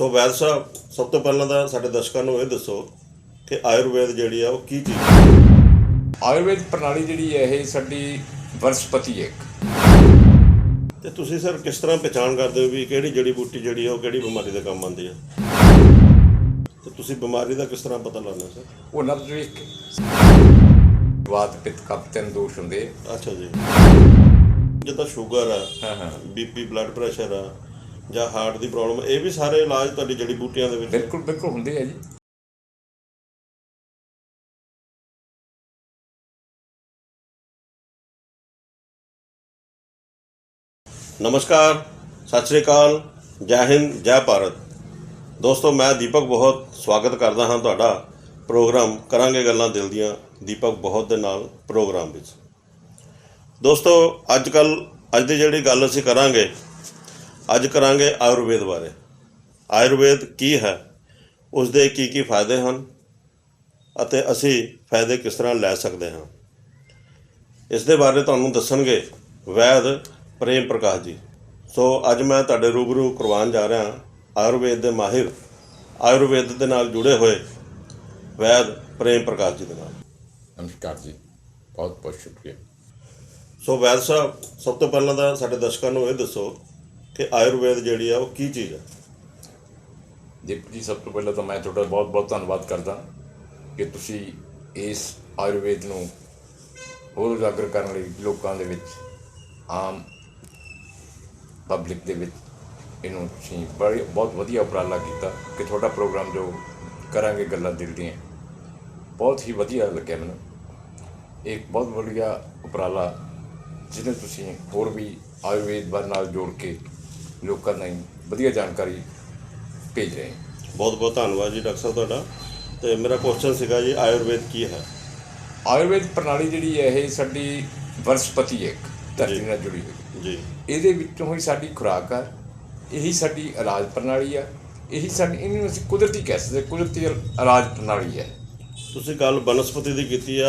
ਸੋ ਵੈਦ ਸਾਹਿਬ ਸਭ ਤੋਂ ਪਹਿਲਾਂ ਤਾਂ ਸਾਡੇ ਦਰਸ਼ਕਾਂ ਨੂੰ ਇਹ ਦੱਸੋ ਕਿ ਆਯੁਰਵੇਦ ਜਿਹੜੀ ਆ ਉਹ ਕੀ ਚੀਜ਼ ਹੈ? ਆਯੁਰਵੇਦ ਪ੍ਰਣਾਲੀ ਜਿਹੜੀ ਹੈ ਇਹ ਸਾਡੀ ਵਨਸਪਤੀ ਇੱਕ। ਤੇ ਤੁਸੀਂ ਸਰ ਕਿਸ ਤਰ੍ਹਾਂ ਪਛਾਣ ਕਰਦੇ ਹੋ ਵੀ ਕਿਹੜੀ ਜੜੀ ਬੂਟੀ ਜਿਹੜੀ ਆ ਉਹ ਕਿਹੜੀ ਬਿਮਾਰੀ ਦੇ ਕੰਮ ਆਉਂਦੀ ਹੈ ਤੇ ਤੁਸੀਂ ਬਿਮਾਰੀ ਦਾ ਕਿਸ ਤਰ੍ਹਾਂ ਪਤਾ ਲਾਉਂਦੇ ਹੋ ਸਰ? ਉਹ ਨਬਜ਼ ਵੇਖ ਕੇ ਵਾਤ ਪਿੱਤ ਕਫ ਤਿੰਨ ਦੋਸ਼ ਹੁੰਦੇ ਆ। ਅੱਛਾ ਜੀ। ਜਿੱਦਾਂ ਸ਼ੂਗਰ ਆ ਹਾਂ ਹਾਂ। ਬੀਪੀ ਬਲੱਡ ਪ੍ਰੈਸ਼ਰ ਆ ਜਾਂ ਹਾਰਟ ਦੀ ਪ੍ਰੋਬਲਮ ਇਹ ਵੀ ਸਾਰੇ ਇਲਾਜ ਤੁਹਾਡੀ ਜੜੀ ਬੂਟੀਆਂ ਦੇ ਵਿੱਚ ਬਿਲਕੁਲ ਬਿਲਕੁਲ ਹੁੰਦੇ ਆ ਜੀ। ਨਮਸਕਾਰ ਸਤਿ ਸ੍ਰੀ ਅਕਾਲ ਜੈ ਹਿੰਦ ਜੈ ਭਾਰਤ। ਦੋਸਤੋ ਮੈਂ ਦੀਪਕ ਬਹੁਤ ਸਵਾਗਤ ਕਰਦਾ ਹਾਂ ਤੁਹਾਡਾ ਪ੍ਰੋਗਰਾਮ ਕਰਾਂਗੇ ਗੱਲਾਂ ਦਿਲ ਦੀਆਂ ਦੀਪਕ ਬਹੁਤ ਦੇ ਨਾਲ ਪ੍ਰੋਗਰਾਮ ਵਿੱਚ। ਦੋਸਤੋ ਅੱਜ ਕੱਲ ਅੱਜ ਦੀ ਜਿਹੜੀ ਗੱਲ ਅਸੀਂ ਕਰਾਂਗੇ ਅੱਜ ਕਰਾਂਗੇ ਆਯੁਰਵੇਦ ਬਾਰੇ। ਆਯੁਰਵੇਦ ਕੀ ਹੈ? ਉਸ ਦੇ ਕੀ ਕੀ ਫਾਇਦੇ ਹਨ? ਅਤੇ ਅਸੀਂ ਫਾਇਦੇ ਕਿਸ ਤਰ੍ਹਾਂ ਲੈ ਸਕਦੇ ਹਾਂ? ਇਸ ਦੇ ਬਾਰੇ ਤੁਹਾਨੂੰ ਦੱਸਣਗੇ ਵੈਦ ਪ੍ਰੇਮ ਪ੍ਰਕਾਸ਼ ਜੀ। ਸੋ ਅੱਜ ਮੈਂ ਤੁਹਾਡੇ ਰੂਬਰੂ ਕਰਵਾਉਣ ਜਾ ਰਿਹਾ ਆਯੁਰਵੇਦ ਦੇ ਮਾਹਿਰ। ਆਯੁਰਵੇਦ ਦੇ ਨਾਲ ਜੁੜੇ ਹੋਏ ਵੈਦ ਪ੍ਰੇਮ ਪ੍ਰਕਾਸ਼ ਜੀ ਦੇ ਨਾਲ। ਨਮਸਕਾਰ ਜੀ। ਬਹੁਤ ਬਹੁਤ ਸ਼ੁਕਰੀਆ। ਸੋ ਵੈਦ ਸਾਹਿਬ ਸਭ ਤੋਂ ਪਹਿਲਾਂ ਤਾਂ ਸਾਡੇ ਦਰਸ਼ਕਾਂ ਨੂੰ ਇਹ ਦੱਸੋ ਕਿ ਆਯੁਰਵੇਦ ਜਿਹੜੀ ਆ ਉਹ ਕੀ ਚੀਜ਼ ਹੈ ਦੀਪਕ ਜੀ, ਸਭ ਤੋਂ ਪਹਿਲਾਂ ਤਾਂ ਮੈਂ ਤੁਹਾਡਾ ਬਹੁਤ ਬਹੁਤ ਧੰਨਵਾਦ ਕਰਦਾ ਕਿ ਤੁਸੀਂ ਇਸ ਆਯੁਰਵੇਦ ਨੂੰ ਹੋਰ ਉਜਾਗਰ ਕਰਨ ਲਈ ਲੋਕਾਂ ਦੇ ਵਿੱਚ, ਆਮ ਪਬਲਿਕ ਦੇ ਵਿੱਚ ਇਹਨੂੰ ਤੁਸੀਂ ਬੜੀ, ਬਹੁਤ ਵਧੀਆ ਉਪਰਾਲਾ ਕੀਤਾ ਕਿ ਤੁਹਾਡਾ ਪ੍ਰੋਗਰਾਮ ਜੋ ਕਰਾਂਗੇ ਗੱਲਾਂ ਦਿਲ ਦੀਆਂ, ਬਹੁਤ ਹੀ ਵਧੀਆ ਲੱਗਿਆ ਮੈਨੂੰ। ਇੱਕ ਬਹੁਤ ਵਧੀਆ ਉਪਰਾਲਾ ਜਿਹਨੇ ਤੁਸੀਂ ਹੋਰ ਵੀ ਆਯੁਰਵੇਦ ਬਾਰੇ ਨਾਲ ਜੋੜ ਕੇ ਲੋਕਾਂ ਨੂੰ ਵਧੀਆ ਜਾਣਕਾਰੀ ਭੇਜ ਰਹੇ ਹੋ। ਬਹੁਤ ਬਹੁਤ ਧੰਨਵਾਦ ਜੀ ਡਾਕਟਰ ਸਾਹਿਬ ਤੁਹਾਡਾ। ਤੇ ਮੇਰਾ ਕੁਐਸਚਨ ਸੀਗਾ ਜੀ ਆਯੁਰਵੇਦ ਕੀ ਹੈ? ਆਯੁਰਵੇਦ ਪ੍ਰਣਾਲੀ ਜਿਹੜੀ ਹੈ ਇਹ ਸਾਡੀ ਵਨਸਪਤੀ ਇੱਕ ਧਰਤੀ ਨਾਲ ਜੁੜੀ ਹੋਈ। ਜੀ। ਇਹਦੇ ਵਿੱਚੋਂ ਹੀ ਸਾਡੀ ਖੁਰਾਕ ਆ ਇਹੀ ਸਾਡੀ ਇਲਾਜ ਪ੍ਰਣਾਲੀ ਆ ਇਹੀ ਸਾਡੀ ਇਹਨੂੰ ਅਸੀਂ ਕੁਦਰਤੀ ਕਹਿ ਸਕਦੇ ਕੁਦਰਤੀ ਇਲਾਜ ਪ੍ਰਣਾਲੀ ਹੈ। ਤੁਸੀਂ ਗੱਲ ਬਨਸਪਤੀ ਦੀ ਕੀਤੀ ਆ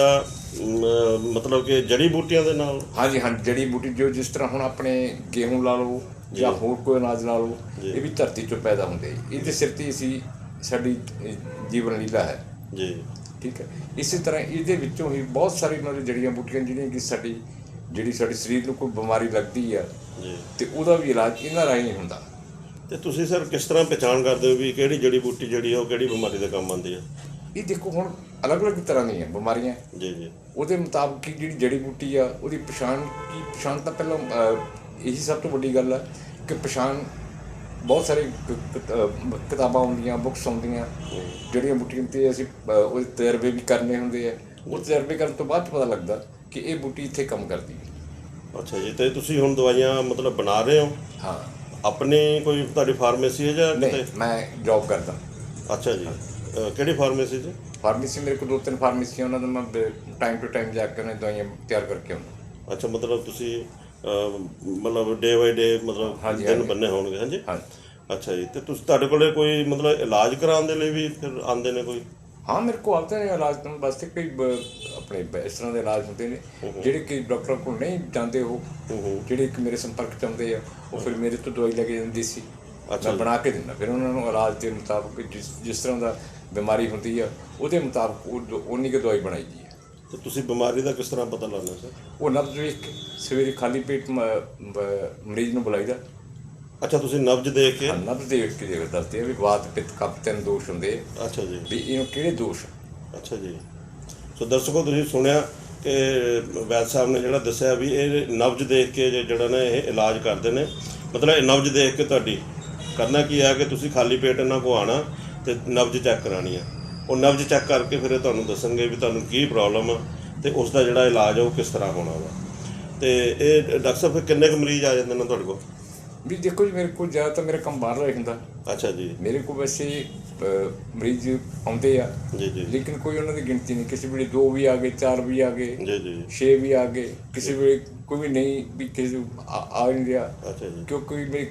ਮਤਲਬ ਕਿ ਜੜੀ ਬੂਟੀਆਂ ਦੇ ਨਾਲ? ਹਾਂਜੀ ਹਾਂ ਜੜੀ ਬੂਟੀ ਜੋ ਜਿਸ ਤਰ੍ਹਾਂ ਹੁਣ ਆਪਣੇ ਗੇਹੂੰ ਲਾ ਲਓ ਜਾਂ ਹੋਰ ਕੋਈ ਅਨਾਜ ਲਾ ਲਓ। ਇਹ ਵੀ ਧਰਤੀ ਚੋਂ ਪੈਦਾ ਹੁੰਦੇ ਇਹਦੇ ਸਿਰ ਤੇ ਅਸੀਂ ਸਾਡੀ ਜੀਵਨ ਲੀਲਾ ਹੈ। ਜੀ। ਠੀਕ ਹੈ। ਇਸੇ ਤਰ੍ਹਾਂ ਇਹਦੇ ਵਿੱਚੋਂ ਹੀ ਬਹੁਤ ਸਾਰੀ ਮਤਲਬ ਜੜੀਆਂ ਬੂਟੀਆਂ ਜਿਹੜੀਆਂ ਕਿ ਸਾਡੀ ਜਿਹੜੀ ਸਾਡੇ ਸਰੀਰ ਨੂੰ ਕੋਈ ਬਿਮਾਰੀ ਲੱਗਦੀ ਆ ਜੀ। ਤੇ ਉਹਦਾ ਵੀ ਇਲਾਜ ਇਹਨਾਂ ਰਾਹੀਂ ਹੁੰਦਾ। ਤੇ ਤੁਸੀਂ ਸਰ ਕਿਸ ਤਰ੍ਹਾਂ ਪਛਾਣ ਕਰਦੇ ਹੋ ਵੀ ਕਿਹੜੀ ਜੜੀ ਬੂਟੀ ਜਿਹੜੀ ਆ ਉਹ ਕਿਹੜੀ ਬਿਮਾਰੀ ਦੇ ਕੰਮ ਆਉਂਦੀ ਹੈ ਇਹ ਦੇਖੋ ਹੁਣ ਅਲੱਗ-ਅਲੱਗ ਤਰ੍ਹਾਂ ਦੀਆਂ ਬਿਮਾਰੀਆਂ। ਜੀ ਜੀ। ਉਹਦੇ ਮੁਤਾਬਕ ਹੀ ਜਿਹੜੀ ਜੜੀ ਬੂਟੀ ਆ ਉਹਦੀ ਪਛਾਣ ਕੀ ਪਛਾਣ ਤਾਂ ਪਹਿਲਾਂ ਇਹੀ ਸਭ ਤੋਂ ਵੱਡੀ ਗੱਲ ਆ ਕਿ ਪਛਾਣ ਬਹੁਤ ਸਾਰੇ ਕਿਤਾਬਾਂ ਆਉਂਦੀਆਂ ਬੁੱਕਸ ਆਉਂਦੀਆਂ ਜਿਹੜੀਆਂ ਬੂਟੀਆਂ ਤੇ ਅਸੀਂ ਉਹਦੇ ਤਜਰਬੇ ਵੀ ਕਰਨੇ ਹੁੰਦੇ ਆ। ਉਹ ਤਜਰਬੇ ਕਰਨ ਤੋਂ ਬਾਅਦ ਪਤਾ ਲੱਗਦਾ ਕਿ ਇਹ ਬੂਟੀ ਇੱਥੇ ਕੰਮ ਕਰਦੀ ਹੈ। ਅੱਛਾ ਜੀ ਤੇ ਤੁਸੀਂ ਹੁਣ ਦਵਾਈਆਂ ਮਤਲਬ ਬਣਾ ਰਹੇ ਹੋ? ਹਾਂ। ਆਪਣੀ ਕੋਈ ਤੁਹਾਡੀ ਫਾਰਮੇਸੀ ਹੈ ਜਾਂ ਨਹੀਂ ਮੈਂ ਜੌਬ ਕਰਦਾ। ਅੱਛਾ ਜੀ। ਕਿਹੜੀ ਫਾਰਮੇਸੀ 'ਚ? ਫਾਰਮੇਸੀ ਮੇਰੇ ਕੋਲ ਦੋ ਤਿੰਨ ਫਾਰਮੇਸੀਆਂ ਉਹਨਾਂ ਦਾ ਮੈਂ ਟਾਈਮ ਟੂ ਟਾਈਮ ਜਾ ਕੇ ਉਹਨਾਂ ਦਵਾਈਆਂ ਤਿਆਰ ਕਰਕੇ ਆਉਂਦਾ। ਅੱਛਾ ਮਤਲਬ ਤੁਸੀਂ ਮਤਲਬ ਡੇ ਬਾਈ ਡੇ ਮਤਲਬ ਹਾਂਜੀ, ਦਿਨ ਹਾਂਜੀ। ਬੰਨੇ ਹੋਣਗੇ ਹਾਂਜੀ? ਹਾਂਜੀ। ਅੱਛਾ ਜੀ ਤੇ ਤੁਸੀਂ ਤੁਹਾਡੇ ਕੋਲੇ ਕੋਈ ਮਤਲਬ ਇਲਾਜ ਕਰਾਉਣ ਦੇ ਲਈ ਵੀ ਫਿਰ ਆਉਂਦੇ ਨੇ ਕੋਈ? ਹਾਂ ਮੇਰੇ ਕੋਲ ਆਉਂਦੇ ਨੇ ਇਲਾਜ ਕਰਨ ਵਾਸਤੇ ਕਈ ਬ- ਆਪਣੇ ਬ- ਇਸ ਤਰ੍ਹਾਂ ਦੇ ਇਲਾਜ ਹੁੰਦੇ ਨੇ ਜਿਹੜੇ ਕਿ ਡਾਕਟਰ ਕੋਲ ਨਹੀਂ ਜਾਂਦੇ ਉਹ। ਜਿਹੜੇ ਕਿ ਮੇਰੇ ਸੰਪਰਕ ਚ ਆਉਂਦੇ ਆ ਉਹ ਫਿਰ ਮੇਰੇ ਤੋਂ ਦਵਾਈ ਲੈ ਕੇ ਜਾਂਦੀ ਸੀ। ਮੈਂ ਬਣਾ ਕੇ ਦਿੰਦਾ। ਫਿਰ ਉਹਨਾਂ ਨੂੰ ਇਲਾਜ ਦੇ ਮੁਤਾਬਕ ਜਿਸ ਜਿਸ ਤਰ੍ਹਾਂ ਦਾ ਬਿਮਾਰੀ ਹੁੰਦੀ ਆ ਉਹਦੇ ਮੁਤਾਬਕ ਉਹ ਦ- ਉਨੀ ਕੁ ਦਵਾਈ ਬਣਾਈ ਦੀ ਹੈ। ਤੇ ਤੁਸੀਂ ਬਿਮਾਰੀ ਦਾ ਕਿਸ ਤਰ੍ਹਾਂ ਪਤਾ ਲਾਉਂਦੇ ਸਰ? ਉਹ ਨਬਜ਼ ਵੇਖ ਕੇ ਸਵੇਰੇ ਖਾਲੀ ਪੇਟ ਮਰੀਜ਼ ਨੂੰ ਬੁਲਾਈਦਾ। ਅੱਛਾ ਤੁਸੀਂ ਨਬਜ ਦੇਖ ਕੇ? ਨਬਜ਼ ਦੇਖ ਕੇ ਦੇਖ ਦੱਸਦੇ ਆ ਵੀ ਵਾਤ ਪਿੱਤ ਕਫ ਤਿੰਨ ਦੋਸ਼ ਹੁੰਦੇ ਅੱਛਾ ਜੀ। ਵੀ ਇਹਨੂੰ ਕਿਹੜੇ ਦੋਸ਼? ਅੱਛਾ ਜੀ। ਸੋ ਦਰਸ਼ਕੋ ਤੁਸੀਂ ਸੁਣਿਆ ਕਿ ਵੈਦ ਸਾਹਿਬ ਨੇ ਜਿਹੜਾ ਦੱਸਿਆ ਵੀ ਇਹ ਨਬਜ ਦੇਖ ਕੇ ਜਿਹੜਾ ਨੇ ਇਹ ਇਲਾਜ ਕਰਦੇ ਨੇ ਮਤਲਬ ਇਹ ਨਬਜ ਦੇਖ ਕੇ ਤੁਹਾਡੀ ਕਰਨਾ ਕੀ ਆ ਕਿ ਤੁਸੀਂ ਖਾਲੀ ਪੇਟ ਇਹਨਾਂ ਕੋ ਆਣਾ ਤੇ ਨਬਜ ਚੈੱਕ ਕਰਾਣੀ ਆ। ਉਹ ਨਬਜ ਚੈੱਕ ਕਰਕੇ ਫਿਰ ਇਹ ਤੁਹਾਨੂੰ ਦੱਸਣਗੇ ਵੀ ਤੁਹਾਨੂੰ ਕੀ ਪ੍ਰੋਬਲਮ ਆ ਤੇ ਉਸ ਦਾ ਜਿਹੜਾ ਇਲਾਜ ਆ ਉਹ ਕਿਸ ਤਰ੍ਹਾਂ ਹੋਣਾ ਵਾ। ਤੇ ਇਹ ਡਾਕਟਰ ਸਾਹਿਬ, ਫਿਰ ਕਿੰਨੇ ਕੁ ਮਰੀਜ਼ ਆ ਜਾਂਦੇ ਨੇ ਤੁਹਾਡੇ ਕੋਲ? ਵੀ ਦੇਖੋ ਜੀ ਮੇਰੇ ਕੋਲ ਜ਼ਿਆਦਾਤਰ ਮੇਰਾ ਕੰਮ ਬਾਹਰ ਦਾ ਹੁੰਦਾ। ਅੱਛਾ ਜੀ। ਮੇਰੇ ਕੋਲ ਵੈਸੇ ਮਰੀਜ਼ ਆਉਂਦੇ ਆ। ਜੀ ਜੀ। ਲੇਕਿਨ ਕੋਈ ਉਹਨਾਂ ਦੀ ਗਿਣਤੀ ਨਹੀਂ। ਕਿਸੇ ਵੇਲੇ ਦੋ ਵੀ ਆ ਗਏ ਚਾਰ ਵੀ ਆ ਗਏ ਜੀ ਜੀ। ਛੇ ਵੀ ਆ ਗਏ। ਕਿਸੇ ਵੇਲੇ ਕੋਈ ਵੀ ਨਹੀਂ ਵੀ ਕਿਸੇ ਆ ਨਹੀਂ ਰਿਹਾ। ਅੱਛਾ ਜੀ। ਕਿਉਂਕਿ ਮੇਰੇ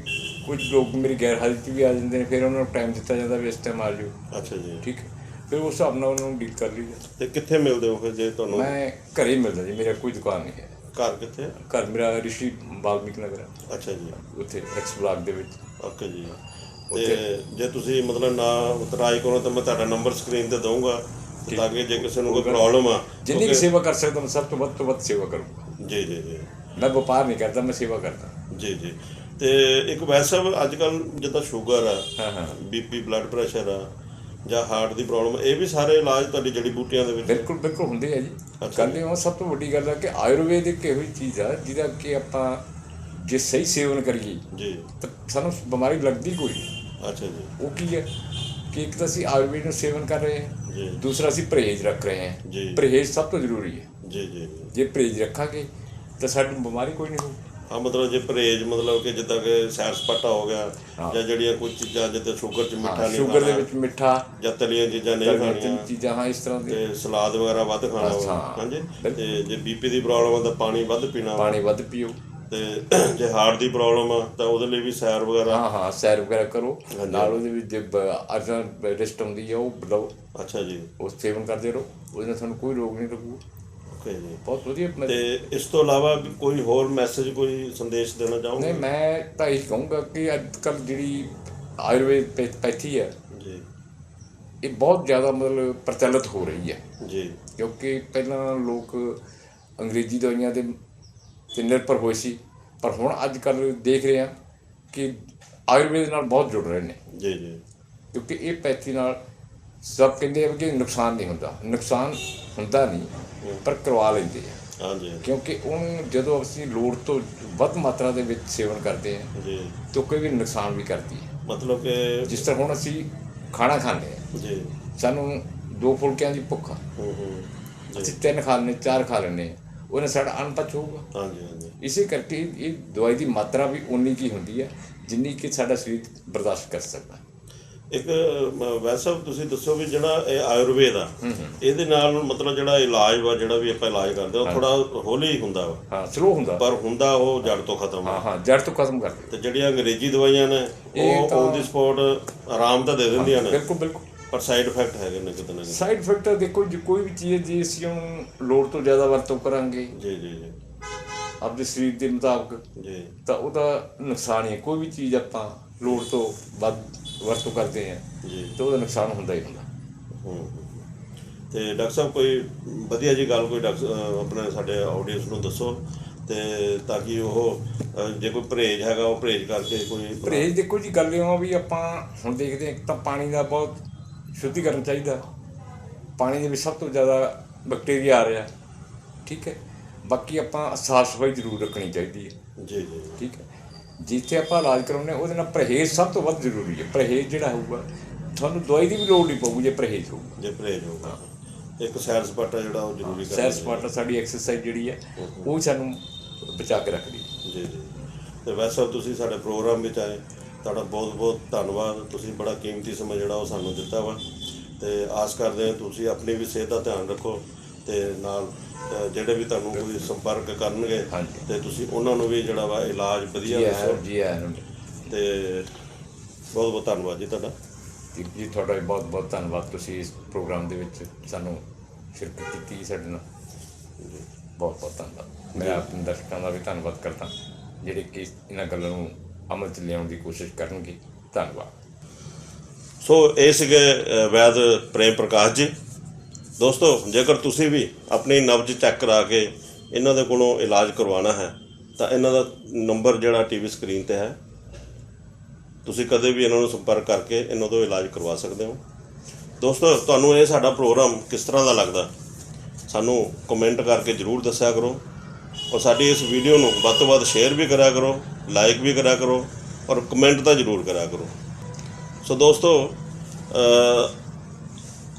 ਕੁਝ ਲੋਕ ਮੇਰੀ ਗੈਰ ਹਾਜ਼ਰੀ 'ਚ ਵੀ ਆ ਜਾਂਦੇ ਨੇ ਫਿਰ ਉਹਨਾਂ ਨੂੰ ਟਾਈਮ ਦਿੱਤਾ ਜਾਂਦਾ ਵੀ ਇਸ ਟਾਈਮ ਆ ਜਾਓ ਅੱਛਾ ਜੀ। ਠੀਕ। ਫਿਰ ਉਸ ਹਿਸਾਬ ਨਾਲ ਉਹਨਾਂ ਨੂੰ ਡੀਲ ਕਰ ਲਈਦਾ। ਤੇ ਕਿੱਥੇ ਮਿਲਦੇ ਹੋ ਫਿਰ ਜੇ ਤੁਹਾਨੂੰ? ਮੈਂ ਘਰੇ ਮਿਲਦਾ ਜੀ ਮੇਰਾ ਕੋਈ ਦੁਕਾਨ ਨਹੀਂ ਹੈ। ਘਰ ਕਿੱਥੇ? ਹੈ? ਘਰ ਮੇਰਾ ਰਿਸ਼ੀ ਬਾਲਮੀਕ ਨਗਰ ਹੈ। ਅੱਛਾ ਜੀ। ਉੱਥੇ ਐਕਸ ਬਲਾਕ ਦੇ ਵਿੱਚ। ਓਕੇ ਜੀ। ਤੇ ਜੇ ਤੁਸੀਂ ਮਤਲਬ ਨਾ ਟਰਾਈ ਕਰੋ ਤਾਂ ਮੈਂ ਤੁਹਾਡਾ ਨੰਬਰ ਸਕਰੀਨ ਤੇ ਦਊਂਗਾ। ਤੇ ਤਾਂ ਕਿ ਜੇ ਕਿਸੇ ਨੂੰ ਕੋਈ ਪ੍ਰੋਬਲਮ ਆ ਜਿੰਨੀ ਕੁ ਸੇਵਾ ਕਰ ਸਕਦਾ ਮੈਂ ਸਭ ਤੋਂ ਵੱਧ ਤੋਂ ਵੱਧ ਸੇਵਾ ਕਰੂੰਗਾ। ਜੀ ਜੀ ਜੀ। ਮੈਂ ਵਪਾਰ ਨਹੀਂ ਕਰਦਾ ਮੈਂ ਸੇਵਾ ਕਰਦਾ। ਜੀ ਜੀ। ਤੇ ਇੱਕ ਵੈਸੇ ਅੱਜ ਕੱਲ ਜਿੱਦਾਂ ਸ਼ੂਗਰ ਆ ਹਾਂ ਹਾਂ। ਬੀਪੀ ਬਲੱਡ ਪ੍ਰੈਸ਼ਰ ਆ ਜਾਂ ਹਾਰਟ ਦੀ ਪ੍ਰੋਬਲਮ ਇਹ ਵੀ ਸਾਰੇ ਇਲਾਜ ਤੁਹਾਡੀ ਜੜੀ ਬੂਟੀਆਂ ਦੇ ਵਿੱਚ ਬਿਲਕੁਲ ਬਿਲਕੁਲ ਹੁੰਦੇ ਆ ਜੀ। ਗੱਲ ਇਹ ਉਹ ਸਭ ਤੋਂ ਵੱਡੀ ਗੱਲ ਹੈ ਕਿ ਆਯੁਰਵੇਦ ਇੱਕ ਇਹੋ ਜਿਹੀ ਚੀਜ਼ ਆ ਜਿਹਦਾ ਕਿ ਆਪਾਂ ਜੇ ਸਹੀ ਸੇਵਨ ਕਰੀਏ ਜੀ। ਤਾਂ ਸਾਨੂੰ ਬਿਮਾਰੀ ਲੱਗਦੀ ਕੋਈ ਨਹੀਂ। ਅੱਛਾ ਜੀ। ਉਹ ਕੀ ਹੈ ਕਿ ਇੱਕ ਤਾਂ ਅਸੀਂ ਆਯੁਰਵੇਦ ਨੂੰ ਸੇਵਨ ਕਰ ਰਹੇ ਹਾਂ ਜੀ। ਦੂਸਰਾ ਅਸੀਂ ਪਰਹੇਜ਼ ਰੱਖ ਰਹੇ ਹਾਂ। ਜੀ। ਪਰਹੇਜ਼ ਸਭ ਤੋਂ ਜ਼ਰੂਰੀ ਹੈ। ਜੀ ਜੀ। ਜੇ ਪਰਹੇਜ਼ ਰੱਖਾਂਗੇ ਤਾਂ ਸਾਡੀ ਬਿਮਾਰੀ ਕੋਈ ਨਹੀਂ ਹੋਊ। ਆ ਮਤਲਬ ਜੇ ਪਰਹੇਜ ਮਤਲਬ ਕਿ ਜਿੱਦਾਂ ਕਿ ਸੈਰ ਸਪਾਟਾ ਹੋ ਗਿਆ ਜਾਂ ਜਿਹੜੀਆਂ ਕੁਝ ਚੀਜ਼ਾਂ ਜਿੱਦਾਂ ਸ਼ੂਗਰ ਚ ਮਿੱਠਾ ਨਹੀਂ ਸ਼ੂਗਰ ਦੇ ਵਿੱਚ ਮਿੱਠਾ ਜਾਂ ਤਲੀਆਂ ਚੀਜ਼ਾਂ ਨਹੀਂ ਖਾਣੀਆਂ ਚੀਜ਼ਾਂ ਹਾਂ ਇਸ ਤਰ੍ਹਾਂ ਦੀ। ਤੇ ਸਲਾਦ ਵਗੈਰਾ ਵੱਧ ਖਾਣਾ। ਹਾਂਜੀ? ਤੇ ਜੇ ਬੀਪੀ ਦੀ ਪ੍ਰੋਬਲਮ ਆ ਤਾਂ ਪਾਣੀ ਵੱਧ ਪੀਣਾ। ਪਾਣੀ ਵੱਧ ਪੀਓ। ਤੇ ਜੇ ਹਾਰਟ ਦੀ ਪ੍ਰੋਬਲਮ ਆ ਤਾਂ ਉਹਦੇ ਲਈ ਵੀ ਸੈਰ ਵਗੈਰਾ। ਹਾਂ ਹਾਂ ਸੈਰ ਵਗੈਰਾ ਕਰੋ। ਨਾਲ ਉਹਦੇ ਵਿੱਚ ਜੇ ਅਰਜਨ ਰੈਸਟ ਹੁੰਦੀ ਹੈ ਉਹ ਅੱਛਾ ਜੀ। ਉਹ ਸੇਵਨ ਕਰਦੇ ਰਹੋ। ਉਹਦੇ ਨਾਲ ਤੁਹਾਨੂੰ ਕੋਈ ਰੋਗ ਨਹੀਂ ਲੱਗੂ ਓਕੇ ਜੀ ਬਹੁਤ ਵਧੀਆ ਮੈਂ- ਤੇ ਇਸ ਤੋਂ ਇਲਾਵਾ ਵੀ ਕੋਈ ਹੋਰ ਮੈਸੇਜ ਕੋਈ ਸੰਦੇਸ਼ ਦੇਣਾ ਚਾਹੋਗੇ? ਨਹੀਂ ਮੈਂ ਤਾਂ ਇਹ ਕਹੂੰਗਾ ਕਿ ਅੱਜ ਕੱਲ ਜਿਹੜੀ ਆਯੁਰਵੇਦ ਪੈ- ਪੈਥੀ ਹੈ ਜੀ। ਇਹ ਬਹੁਤ ਜ਼ਿਆਦਾ ਮਤਲਬ ਪ੍ਰਚਲਿਤ ਹੋ ਰਹੀ ਹੈ। ਜੀ। ਕਿਉਂਕਿ ਪਹਿਲਾਂ ਲੋਕ ਅੰਗਰੇਜ਼ੀ ਦਵਾਈਆਂ ਦੇ ਤੇ ਨਿਰਭਰ ਹੋਏ ਸੀ ਪਰ ਹੁਣ ਅੱਜ ਕੱਲ ਦੇਖ ਰਹੇ ਹਾਂ ਕਿ ਆਯੁਰਵੇਦ ਨਾਲ ਬਹੁਤ ਜੁੜ ਰਹੇ ਨੇ। ਜੀ ਜੀ। ਕਿਉਂਕਿ ਇਹ ਪੈਥੀ ਨਾਲ ਸਭ ਕਹਿੰਦੇ ਆ ਕਿ ਨੁਕਸਾਨ ਨਹੀਂ ਹੁੰਦਾ ਨੁਕਸਾਨ ਹੁੰਦਾ ਨਹੀਂ ਪਰ ਕਰਵਾ ਲੈਂਦੇ ਆ। ਹਾਂਜੀ ਕਿਉਂਕਿ ਉਹਨੂੰ ਜਦੋਂ ਅਸੀਂ ਲੋੜ ਤੋਂ ਵੱਧ ਮਾਤਰਾ ਦੇ ਵਿੱਚ ਸੇਵਨ ਕਰਦੇ ਹਾਂ ਜੀ। ਤਾਂ ਕੋਈ ਵੀ ਨੁਕਸਾਨ ਵੀ ਕਰਦੀ ਹੈ ਮਤਲਬ ਕਿ ਜਿਸ ਤਰ੍ਹਾਂ ਹੁਣ ਅਸੀਂ ਖਾਣਾ ਖਾਂਦੇ ਹਾਂ ਜੀ। ਸਾਨੂੰ ਦੋ ਫੁਲਕਿਆਂ ਦੀ ਭੁੱਖ ਆ। ਹੂੰ ਹੂੰ ਅਸੀਂ ਤਿੰਨ ਖਾ ਲੈਂਦੇ ਚਾਰ ਖਾ ਹਾਂ ਉਹਨੇ ਸਾਡਾ ਅਨਪਚ ਹੋਊਗਾ। ਹਾਂਜੀ ਹਾਂਜੀ। ਇਸੇ ਕਰਕੇ ਇਹ ਦਵਾਈ ਦੀ ਮਾਤਰਾ ਵੀ ਉਨੀ ਕੀ ਹੁੰਦੀ ਹੈ ਜਿੰਨੀ ਕਿ ਸਾਡਾ ਸਰੀਰ ਬਰਦਾਸ਼ਤ ਕਰ ਸਕਦਾ। ਇੱਕ ਵੈਸੇ ਤੁਸੀਂ ਦੱਸੋ ਵੀ ਜਿਹੜਾ ਇਹ ਆਯੁਰਵੇਦ ਆ ਇਹਦੇ ਨਾਲ ਮਤਲਬ ਜਿਹੜਾ ਇਲਾਜ ਵਾ ਜਿਹੜਾ ਵੀ ਆਪਾਂ ਇਲਾਜ ਕਰਦੇ ਆ ਉਹ ਥੋੜਾ ਹੌਲੀ ਹੁੰਦਾ ਵਾ। ਹਾਂ ਸਲੋ ਹੁੰਦਾ। ਪਰ ਹੁੰਦਾ ਉਹ ਜੜ ਤੋਂ ਖਤਮ ਹਾਂ ਹਾਂ ਜੜ ਤੋਂ ਖਤਮ ਕਰ ਦੇ ਤੇ ਜਿਹੜੀਆਂ ਅੰਗਰੇਜ਼ੀ ਦਵਾਈਆਂ ਨੇ ਉਹ ਔਨ ਦੀ ਸਪੌਟ ਆਰਾਮ ਤਾਂ ਦੇ ਦਿੰਦੀਆਂ ਨੇ। ਬਿਲਕੁਲ ਬਿਲਕੁਲ। ਪਰ ਸਾਈਡ ਇਫੈਕਟ ਹੈਗੇ ਨੇ ਕਿਤੇ ਨਾ ਕਿਤੇ। ਸਾਈਡ ਇਫੈਕਟ ਦੇਖੋ ਜੇ ਕੋਈ ਵੀ ਚੀਜ਼ ਜੇ ਅਸੀਂ ਉਹਨੂੰ ਲੋੜ ਤੋਂ ਜ਼ਿਆਦਾ ਵਰਤੋਂ ਕਰਾਂਗੇ ਜੀ ਜੀ ਜੀ। ਆਪਣੇ ਸਰੀਰ ਦੇ ਮੁਤਾਬਕ ਜੀ। ਤਾਂ ਉਹਦਾ ਨੁਕਸਾਨ ਹੈ। ਕੋਈ ਵੀ ਚੀਜ਼ ਆਪਾਂ ਲੋੜ ਤੋਂ ਵੱਧ ਵਰਤੋਂ ਕਰਦੇ ਹਾਂ ਜੀ। ਤਾਂ ਉਹਦਾ ਨੁਕਸਾਨ ਹੁੰਦਾ ਹੀ ਹੁੰਦਾ। ਤੇ ਡਾਕਟਰ ਸਾਹਿਬ ਕੋਈ ਵਧੀਆ ਜੀ ਗੱਲ ਕੋਈ ਡਾਕਟਰ ਆਪਣੇ ਸਾਡੇ ਆਡੀਅנס ਨੂੰ ਦੱਸੋ ਤੇ ਤਾਂ ਕਿ ਉਹ ਜੇ ਕੋਈ ਪਰਹੇਜ ਹੈਗਾ ਉਹ ਪਰਹੇਜ ਕਰਕੇ ਕੋਈ ਪਰਹੇਜ਼ ਦੇਖੋ ਜੀ ਗੱਲ ਇਹ ਆ ਵੀ ਆਪਾਂ ਹੁਣ ਦੇਖਦੇ ਹਾਂ ਇੱਕ ਤਾਂ ਪਾਣੀ ਦਾ ਬਹੁਤ ਸ਼ੁੱਧੀਕਰਨ ਚਾਹੀਦਾ। ਪਾਣੀ ਦੇ ਵਿੱਚ ਸਭ ਤੋਂ ਜ਼ਿਆਦਾ ਬੈਕਟੀਰੀਆ ਆ ਰਿਹਾ ਠੀਕ ਹੈ। ਬਾਕੀ ਆਪਾਂ ਸਾਫ਼ ਸਫ਼ਾਈ ਜ਼ਰੂਰ ਰੱਖਣੀ ਚਾਹੀਦੀ ਹੈ। ਜੀ ਜੀ। ਠੀਕ ਹੈ। ਜਿੱਥੇ ਆਪਾਂ ਇਲਾਜ ਕਰਾਉਂਦੇ ਹਾਂ, ਉਹਦੇ ਨਾਲ ਪਰਹੇਜ਼ ਸਭ ਤੋਂ ਵੱਧ ਜ਼ਰੂਰੀ ਹੈ। ਪਰਹੇਜ਼ ਜਿਹੜਾ ਹੋਊਗਾ ਤੁਹਾਨੂੰ ਦਵਾਈ ਦੀ ਵੀ ਲੋੜ ਨਹੀਂ ਪਊਗੀ ਜੇ ਪਰਹੇਜ਼ ਹੋਊਗਾ। ਜੇ ਪਰਹੇਜ ਹੋਊਗਾ। ਇੱਕ ਸੈਰ ਸਪਾਟਾ ਜਿਹੜਾ ਉਹ ਜ਼ਰੂਰੀ ਕਰਨਾ ਸੈਰ ਸਪਾਟਾ ਸਾਡੀ ਐਕਸਰਸਾਈਜ਼ ਜਿਹੜੀ ਹੈ ਉਹ ਸਾਨੂੰ ਬਚਾ ਕੇ ਰੱਖਦੀ ਜੀ ਜੀ। ਤੇ ਵੈਸੇ ਤੁਸੀਂ ਸਾਡੇ ਪ੍ਰੋਗਰਾਮ ਵਿੱਚ ਆਏ ਤੁਹਾਡਾ ਬਹੁਤ ਬਹੁਤ ਧੰਨਵਾਦ। ਤੁਸੀਂ ਬੜਾ ਕੀਮਤੀ ਸਮਾਂ ਜਿਹੜਾ ਉਹ ਸਾਨੂੰ ਦਿੱਤਾ ਵਾ। ਤੇ ਆਸ ਕਰਦੇ ਹਾਂ ਤੁਸੀਂ ਆਪਣੀ ਵੀ ਸਿਹਤ ਦਾ ਧਿਆਨ ਰੱਖੋ। ਤੇ ਨਾਲ ਜਿਹੜੇ ਵੀ ਤੁਹਾਨੂੰ ਕੋਈ ਸੰਪਰਕ ਕਰਨਗੇ। ਤੇ ਤੁਸੀਂ ਉਹਨਾਂ ਨੂੰ ਵੀ ਜਿਹੜਾ ਵਾ ਇਲਾਜ ਵਧੀਆ ਦੱਸੋ। ਜੀ ਹੈ ਤੇ ਬਹੁਤ ਬਹੁਤ ਧੰਨਵਾਦ ਜੀ ਤੁਹਾਡਾ। ਜੀ ਤੁਹਾਡਾ ਬਹੁਤ ਬਹੁਤ ਧੰਨਵਾਦ। ਤੁਸੀਂ ਇਸ ਪ੍ਰੋਗਰਾਮ ਦੇ ਵਿੱਚ ਸਾਨੂੰ ਸ਼ਿਰਕਤ ਕੀਤੀ ਸਾਡੇ ਨਾਲ। ਬਹੁਤ ਬਹੁਤ ਧੰਨਵਾਦ। ਮੈਂ ਆਪਣੇ ਦਰਸ਼ਕਾਂ ਦਾ ਵੀ ਧੰਨਵਾਦ ਕਰਦਾ। ਜਿਹੜੇ ਕਿ ਇਹਨਾਂ ਗੱਲਾਂ ਨੂੰ ਅਮਲ 'ਚ ਲਿਆਉਣ ਦੀ ਕੋਸ਼ਿਸ਼ ਕਰਨਗੇ। ਧੰਨਵਾਦ। ਸੋ ਇਹ ਸੀਗੇ ਵੈਦ ਪ੍ਰੇਮ ਪ੍ਰਕਾਸ਼ ਜੀ। ਦੋਸਤੋ, ਜੇਕਰ ਤੁਸੀਂ ਵੀ ਆਪਣੀ ਨਬਜ਼ ਚੈੱਕ ਕਰਾ ਕੇ ਇਹਨਾਂ ਦੇ ਕੋਲੋਂ ਇਲਾਜ ਕਰਵਾਉਣਾ ਹੈ, ਤਾਂ ਇਹਨਾਂ ਦਾ ਨੰਬਰ ਜਿਹੜਾ ਟੀਵੀ ਸਕਰੀਨ ਤੇ ਹੈ। ਤੁਸੀਂ ਕਦੇ ਵੀ ਇਹਨਾਂ ਨੂੰ ਸੰਪਰਕ ਕਰਕੇ ਇਹਨਾਂ ਤੋਂ ਇਲਾਜ ਕਰਵਾ ਸਕਦੇ ਹੋ। ਦੋਸਤੋ, ਤੁਹਾਨੂੰ ਇਹ ਸਾਡਾ ਪ੍ਰੋਗਰਾਮ ਕਿਸ ਤਰ੍ਹਾਂ ਦਾ ਲੱਗਦਾ, ਸਾਨੂੰ ਕਮੈਂਟ ਕਰਕੇ ਜਰੂਰ ਦੱਸਿਆ ਕਰੋ। ਔਰ ਸਾਡੀ ਇਸ ਵੀਡੀਓ ਨੂੰ ਵੱਧ ਤੋਂ ਵੱਧ ਸ਼ੇਅਰ ਵੀ ਕਰਿਆ ਕਰੋ, ਲਾਈਕ ਵੀ ਕਰਿਆ ਕਰੋ, ਔਰ ਕਮੈਂਟ ਤਾਂ ਜਰੂਰ ਕਰਿਆ ਕਰੋ। ਸੋ ਦੋਸਤੋ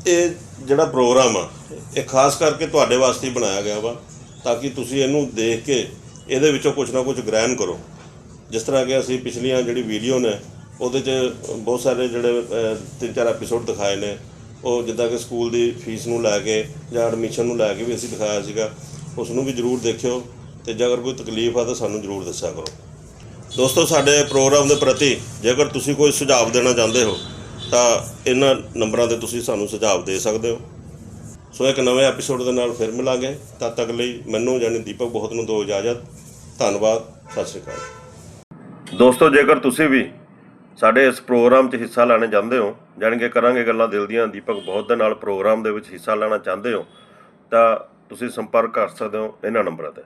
ਇਹ ਜਿਹੜਾ ਪ੍ਰੋਗਰਾਮ ਆ, ਇਹ ਖਾਸ ਕਰਕੇ ਤੁਹਾਡੇ ਵਾਸਤੇ ਹੀ ਬਣਾਇਆ ਗਿਆ ਵਾ, ਤਾਂ ਕਿ ਤੁਸੀਂ ਇਹਨੂੰ ਦੇਖ ਕੇ ਇਹਦੇ ਵਿੱਚੋਂ ਕੁਝ ਨਾ ਕੁਝ ਗ੍ਰਹਿਣ ਕਰੋ। ਜਿਸ ਤਰ੍ਹਾਂ ਕਿ ਅਸੀਂ ਪਿਛਲੀਆਂ ਜਿਹੜੀ ਵੀਡੀਓ ਨੇ, ਉਹਦੇ 'ਚ ਬਹੁਤ ਸਾਰੇ ਜਿਹੜੇ ਤਿੰਨ ਚਾਰ ਐਪੀਸੋਡ ਦਿਖਾਏ ਨੇ। ਉਹ ਜਿੱਦਾਂ ਕਿ ਸਕੂਲ ਦੀ ਫੀਸ ਨੂੰ ਲੈ ਕੇ ਜਾਂ ਐਡਮਿਸ਼ਨ ਨੂੰ ਲੈ ਕੇ ਵੀ ਅਸੀਂ ਦਿਖਾਇਆ ਸੀਗਾ, ਉਸ ਨੂੰ ਵੀ ਜਰੂਰ ਦੇਖਿਓ ਤੇ ਜੇ ਅਗਰ ਕੋਈ ਤਕਲੀਫ ਆ ਤਾਂ ਸਾਨੂੰ ਜਰੂਰ ਦੱਸਿਆ ਕਰੋ। ਦੋਸਤੋ, ਸਾਡੇ ਪ੍ਰੋਗਰਾਮ ਦੇ ਪ੍ਰਤੀ ਜੇਕਰ ਤੁਸੀਂ ਕੋਈ ਸੁਝਾਅ ਦੇਣਾ ਚਾਹੁੰਦੇ ਹੋ ਤਾਂ ਇਹਨਾਂ ਨੰਬਰਾਂ ਤੇ ਤੁਸੀਂ ਸਾਨੂੰ ਸੁਝਾਅ ਦੇ ਸਕਦੇ ਹੋ। ਸੋ ਇੱਕ ਨਵੇਂ ਐਪੀਸੋਡ ਦੇ ਨਾਲ ਫਿਰ ਮਿਲਾਂਗੇ। ਤਦ ਤੱਕ ਲਈ ਮੈਨੂੰ ਯਾਨੀ ਦੀਪਕ ਬਹੁਤ ਨੂੰ ਦੋ ਇਜਾਜ਼ਤ। ਧੰਨਵਾਦ। ਸਤਿ ਸ਼੍ਰੀ ਅਕਾਲ। ਦੋਸਤੋ, ਜੇਕਰ ਤੁਸੀਂ ਵੀ ਸਾਡੇ ਇਸ ਪ੍ਰੋਗਰਾਮ 'ਚ ਹਿੱਸਾ ਲੈਣਾ ਚਾਹੁੰਦੇ ਹੋ ਜਾਣੀ ਕਿ ਕਰਾਂਗੇ ਗੱਲਾਂ ਦਿਲ ਦੀਆਂ, ਦੀਪਕ ਬਹੁਤ ਦੇ ਨਾਲ ਪ੍ਰੋਗਰਾਮ ਦੇ ਵਿੱਚ ਹਿੱਸਾ ਲੈਣਾ ਚਾਹੁੰਦੇ ਹੋ, ਤਾਂ ਤੁਸੀਂ ਸੰਪਰਕ ਕਰ ਸਕਦੇ ਹੋ ਇਹਨਾਂ ਨੰਬਰਾਂ ਤੇ।